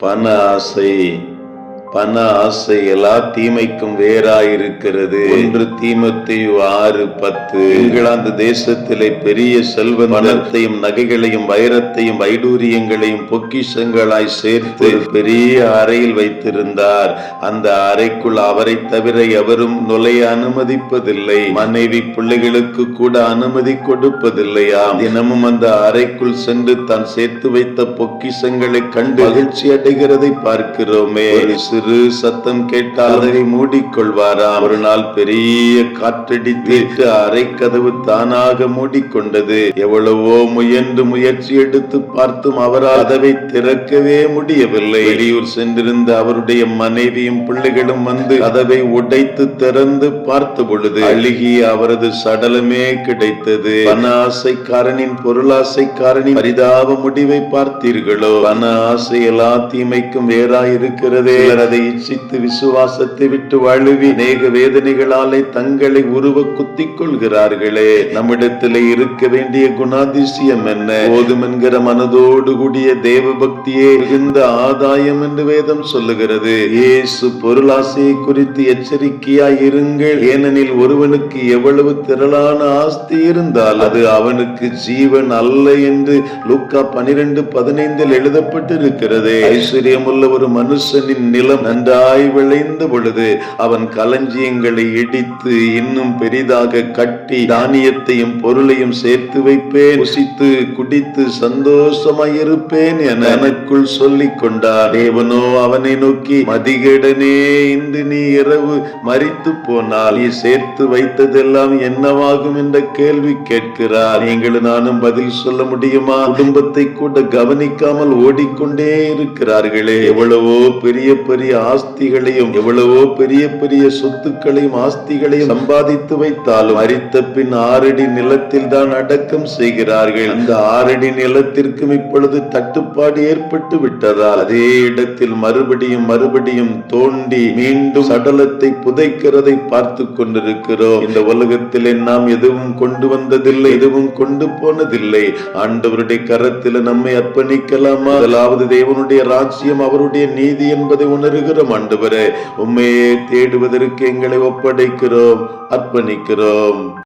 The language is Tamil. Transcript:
பண ஆசை பண ஆசை எல்லா தீமைக்கும் வேறாயிருக்கிறது. ஒன்று தீமத்தையு ஆறு பத்து. இங்கிலாந்து தேசத்திலே பெரிய செல்வ பணத்தையும் நகைகளையும் வைரத்தையும் வைடூரியங்களையும் பொக்கிஷங்களாய் சேர்த்து பெரிய அறையில் வைத்திருந்தார். அந்த அறைக்குள் அவரை தவிர எவரும் நுழைய அனுமதிப்பதில்லை. மனைவி பிள்ளைகளுக்கு கூட அனுமதி கொடுப்பதில்லையா தினமும் அந்த அறைக்குள் சென்று தான் சேர்த்து வைத்த பொக்கிஷங்களை கண்டு மகிழ்ச்சி அடைகிறதை பார்க்கிறோமே சிறு சத்தம் கேட்டால் அதனை மூடிக்கொள்வாராம் ஒரு நாள் பெரிய காற்றடித்து அரை கதவு தானாக மூடிக்கொண்டது. எவ்வளவோ முயன்று முயற்சி எடுத்து பார்த்தும் அவரால் கதவை திறக்கவே முடியவில்லை. வெளியூர் சென்றிருந்த அவருடைய மனைவியும் பிள்ளைகளும் வந்து கதவை உடைத்து திறந்து பார்த்த பொழுது அழுகி அவரது சடலமே கிடைத்தது. பண ஆசைக்காரனின் பொருளாசைக்காரனின் பரிதாப முடிவை பார்த்தீர்களோ? பண ஆசை எல்லா தீமைக்கும் வேறாயிருக்கிறதே சிலர் அதை இச்சித்து விசுவாசத்தை விட்டு வழுவி அநேக வேதனைகளாலே தங்களை உருவ குத்திக் கொள்கிறார்களே. நம்மிடத்திலே இருக்க வேண்டிய குணாதிசயம் என்ன? போதும் என்கிற மனதோடு கூடிய தேவ பக்தியே மிகுந்த ஆதாயம் என்று வேதம் சொல்லுகிறது. இயேசு பொருளாசையை குறித்து எச்சரிக்கையாய் இருங்கள். ஏனெனில் ஒருவனுக்கு எவ்வளவு திரளான ஆஸ்தி இருந்தால் அது அவனுக்கு ஜீவன் அல்ல என்று லுக்கா பனிரெண்டு பதினைந்தில் எழுதப்பட்டிருக்கிறது. ஐஸ்வர்யமுள்ள ஒரு மனுஷனின் நிலம் நன்றாய் விளைந்த பொழுது அவன் களஞ்சியங்களை இடித்து இன்னும் பெரிதாக கட்டி தானியத்தையும் பொருளையும் சேர்த்து வைப்பேன். புசித்து குடித்து சந்தோஷமாயிருப்பேன் என எனக்குள் சொல்லிக் கொண்டார் தேவனோ அவனை நோக்கி மதிகடனே இன்று நீ இரவு மறித்து போனால் நீ சேர்த்து வைத்ததெல்லாம் என்னவாகும் என்ற கேள்வி கேட்கிறார். நீங்களும் நானும் பதில் சொல்ல முடியுமா? குடும்பத்தை கூட கவனிக்காமல் ஓடிக்கொண்டே இருக்கிறார்களே. எவ்வளவோ பெரிய பெரிய ஆஸ்திகளையும் எவ்வளவோ பெரிய பெரிய சொத்துக்களையும் ஆஸ்திகளையும் சம்பாதித்து வைத்தாலும் மறித்த பின் ஆறடி நிலத்தில் தான் அடக்கம் செய்கிறார்கள். அந்த ஆறடி நிலத்திற்கும் இப்பொழுது தட்டுப்பாடு ஏற்பட்டு விட்டதால் அதே இடத்தில் மறுபடியும் மறுபடியும் தோண்டி மீண்டும் சடலத்தை புதைக்கிறதை பார்த்து கொண்டிருக்கிறோம். இந்த உலகத்திலே நாம் எதுவும் கொண்டு வந்ததில்லை எதுவும் கொண்டு போனதில்லை. ஆண்டவருடைய கரத்தில் நம்மை அர்ப்பணிக்கலாமா? முதலாவது தேவனுடைய ராஜ்யம் அவருடைய நீதி என்பதை உணர்கிறோம் ஆண்டவரே உண்மையை தேடுவதற்கு எங்களை ஒப்படைக்கிறோம் அர்ப்பணிக்கிறோம்.